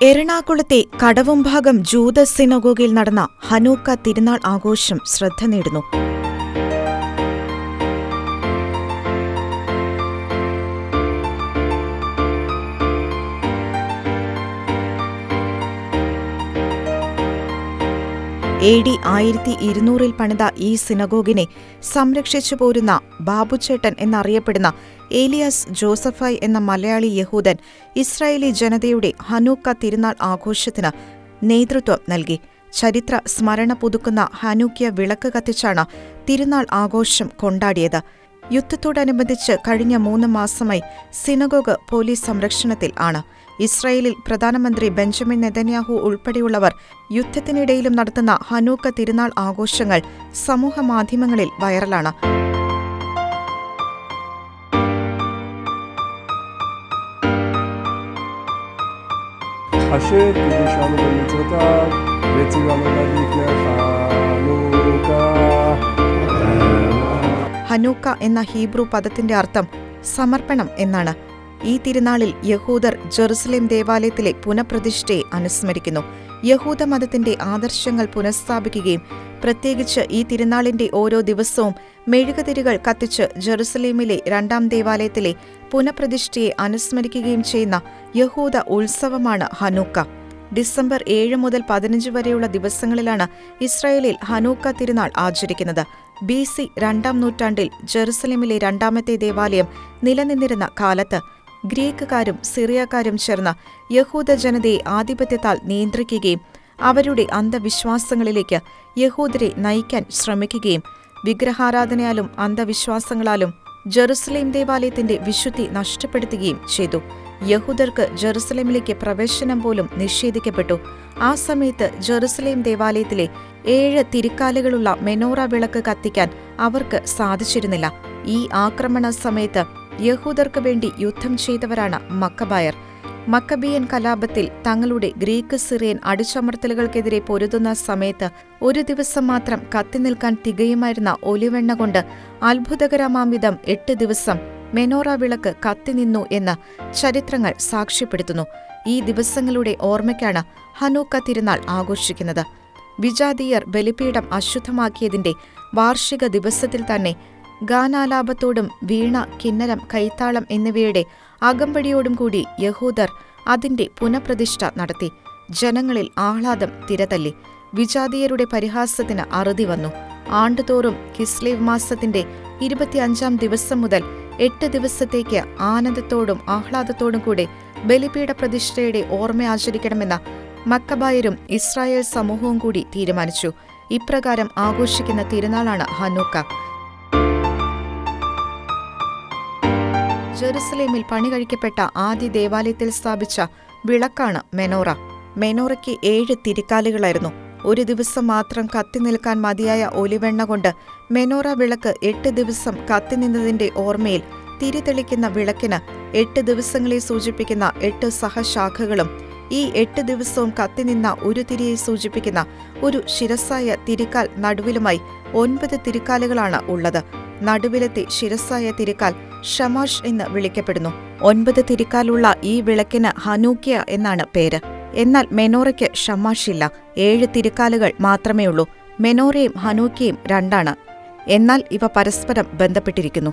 എറണാകുളത്തെ കടവുംഭാഗം ജൂത സിനഗോഗിൽ നടന്ന ഹനൂക്ക തിരുനാൾ ആഘോഷം ശ്രദ്ധ നേടുന്നു. എ ഡി ആയിരത്തി ഇരുന്നൂറിൽ പണിത ഈ സിനഗോഗിനെ സംരക്ഷിച്ചു പോരുന്ന ബാബുച്ചേട്ടൻ എന്നറിയപ്പെടുന്ന ഏലിയാസ് ജോസഫായ് എന്ന മലയാളി യഹൂദൻ ഇസ്രായേലി ജനതയുടെ ഹനൂക്ക തിരുനാൾ ആഘോഷത്തിന് നേതൃത്വം നൽകി. ചരിത്ര സ്മരണ പുതുക്കുന്ന ഹനൂക്യ വിളക്ക് കത്തിച്ചാണ് തിരുനാൾ ആഘോഷം കൊണ്ടാടിയത്. യുദ്ധത്തോടനുബന്ധിച്ച് കഴിഞ്ഞ മൂന്ന് മാസമായി സിനഗോഗ് പോലീസ് സംരക്ഷണത്തിൽ ആണ്. ഇസ്രായേലിൽ പ്രധാനമന്ത്രി ബെഞ്ചമിൻ നെതന്യാഹു ഉൾപ്പെടെയുള്ളവർ യുദ്ധത്തിനിടയിലും നടത്തുന്ന ഹനൂക്ക തിരുനാൾ ആഘോഷങ്ങൾ സമൂഹമാധ്യമങ്ങളിൽ വൈറലാണ് אשר קידושנו במצוותיו, וציוונו להדליק נר חנוכה. ഹനൂക്ക എന്ന ഹീബ്രു പദത്തിന്റെ അർത്ഥം സമർപ്പണം എന്നാണ് ഈ തിരുനാളിൽ യഹൂദർ ജെറുസലേം ദേവാലയത്തിലെ പുനഃപ്രതിഷ്ഠയെ അനുസ്മരിക്കുന്നു. യഹൂദ മതത്തിന്റെ ആദർശങ്ങൾ പുനഃസ്ഥാപിക്കുകയും പ്രത്യേകിച്ച് ഈ തിരുനാളിന്റെ ഓരോ ദിവസവും മെഴുകുതിരികൾ കത്തിച്ച് ജെറുസലേമിലെ രണ്ടാം ദേവാലയത്തിലെ പുനഃപ്രതിഷ്ഠയെ അനുസ്മരിക്കുകയും ചെയ്യുന്ന യഹൂദ ഉത്സവമാണ് ഹനൂക്ക. ഡിസംബർ ഏഴ് മുതൽ പതിനഞ്ച് വരെയുള്ള ദിവസങ്ങളിലാണ് ഇസ്രായേലിൽ ഹനൂക്ക തിരുനാൾ ആചരിക്കുന്നത്. ബി സി രണ്ടാം നൂറ്റാണ്ടിൽ ജെറുസലേമിലെ രണ്ടാമത്തെ ദേവാലയം നിലനിന്നിരുന്ന കാലത്ത് ഗ്രീക്കുകാരും സിറിയക്കാരും ചേർന്ന് യഹൂദ ജനതയെ ആധിപത്യത്താൽ നിയന്ത്രിക്കുകയും അവരുടെ അന്ധവിശ്വാസങ്ങളിലേക്ക് യഹൂദരെ നയിക്കാൻ ശ്രമിക്കുകയും വിഗ്രഹാരാധനയാലും അന്ധവിശ്വാസങ്ങളാലും ജെറുസലേം ദേവാലയത്തിന്റെ വിശുദ്ധി നഷ്ടപ്പെടുത്തുകയും ചെയ്തു. യഹൂദർക്ക് ജെറുസലേമിലേക്ക് പ്രവേശനം പോലും നിഷേധിക്കപ്പെട്ടു. ആ സമയത്ത് ജെറുസലേം ദേവാലയത്തിലെ ഏഴ് തിരിക്കാലുകളുള്ള മെനോറ വിളക്ക് കത്തിക്കാൻ അവർക്ക് സാധിച്ചിരുന്നില്ല. ഈ ആക്രമണ സമയത്ത് യഹൂദർക്ക് വേണ്ടി യുദ്ധം ചെയ്തവരാണ് മക്കബായർ. മക്കബിയൻ കലാപത്തിൽ തങ്ങളുടെ ഗ്രീക്ക് സിറിയൻ അടിച്ചമർത്തലുകൾക്കെതിരെ പൊരുതുന്ന സമയത്ത് ഒരു ദിവസം മാത്രം കത്തിനിൽക്കാൻ തികയുമായിരുന്ന ഒലിവെണ്ണ കൊണ്ട് അത്ഭുതകരമാംവിധം എട്ട് ദിവസം മെനോറ വിളക്ക് കത്തിനിന്നു എന്ന് ചരിത്രങ്ങൾ സാക്ഷ്യപ്പെടുത്തുന്നു. ഈ ദിവസങ്ങളുടെ ഓർമ്മയ്ക്കാണ് ഹനൂക്ക തിരുനാൾ ആഘോഷിക്കുന്നത്. വിജാതീയർ ബലിപീഠം അശുദ്ധമാക്കിയതിന്റെ വാർഷിക ദിവസത്തിൽ തന്നെ ഗാനാലാപത്തോടും വീണ കിന്നരം കൈത്താളം എന്നിവയുടെ അകമ്പടിയോടും കൂടി യഹൂദർ അതിന്റെ പുനഃപ്രതിഷ്ഠ നടത്തി. ജനങ്ങളിൽ ആഹ്ലാദം തിരതല്ലി. വിജാതീയരുടെ പരിഹാസത്തിന് അറുതി വന്നു. ആണ്ടുതോറും കിസ്ലേവ് മാസത്തിന്റെ ഇരുപത്തിയഞ്ചാം ദിവസം മുതൽ എട്ട് ദിവസത്തേക്ക് ആനന്ദത്തോടും ആഹ്ലാദത്തോടും കൂടെ ബലിപീഠ പ്രതിഷ്ഠയുടെ ഓർമ്മ ആചരിക്കണമെന്ന മക്കബായരും ഇസ്രായേൽ സമൂഹവും കൂടി തീരുമാനിച്ചു. ഇപ്രകാരം ആഘോഷിക്കുന്ന തിരുനാളാണ് ഹനൂക്ക. ജെറുസലേമിൽ പണി കഴിക്കപ്പെട്ട ആദ്യ ദേവാലയത്തിൽ സ്ഥാപിച്ച വിളക്കാണ് മെനോറ. മെനോറയ്ക്ക് ഏഴ് തിരിക്കാലുകളായിരുന്നു. ഒരു ദിവസം മാത്രം കത്തി നിൽക്കാൻ മതിയായ ഒലിവെണ്ണ കൊണ്ട് മെനോറ വിളക്ക് എട്ട് ദിവസം കത്തി നിന്നതിന്റെ ഓർമ്മയിൽ തിരിതെളിക്കുന്ന വിളക്കിന് എട്ട് ദിവസങ്ങളെ സൂചിപ്പിക്കുന്ന എട്ട് സഹശാഖകളും ഈ എട്ട് ദിവസവും കത്തിനിന്ന ഒരു തിരിയെ സൂചിപ്പിക്കുന്ന ഒരു ശിരസായ തിരിക്കാൽ നടുവിലുമായി ഒൻപത് തിരിക്കാലുകളാണ് ഉള്ളത്. നടുവിലത്തെ ശിരസ്സായ തിരിക്കാൽ ഷമാഷ് എന്ന് വിളിക്കപ്പെടുന്നു. ഒൻപത് തിരിക്കാലുള്ള ഈ വിളക്കിന് ഹനൂക്യ എന്നാണ് പേര്. എന്നാൽ മെനോറയ്ക്ക് ഷമാഷ് ഇല്ല ഏഴ് തിരിക്കാലുകൾ മാത്രമേയുള്ളൂ. മെനോറയും ഹനൂക്കയും രണ്ടാണ്. എന്നാൽ ഇവ പരസ്പരം ബന്ധപ്പെട്ടിരിക്കുന്നു.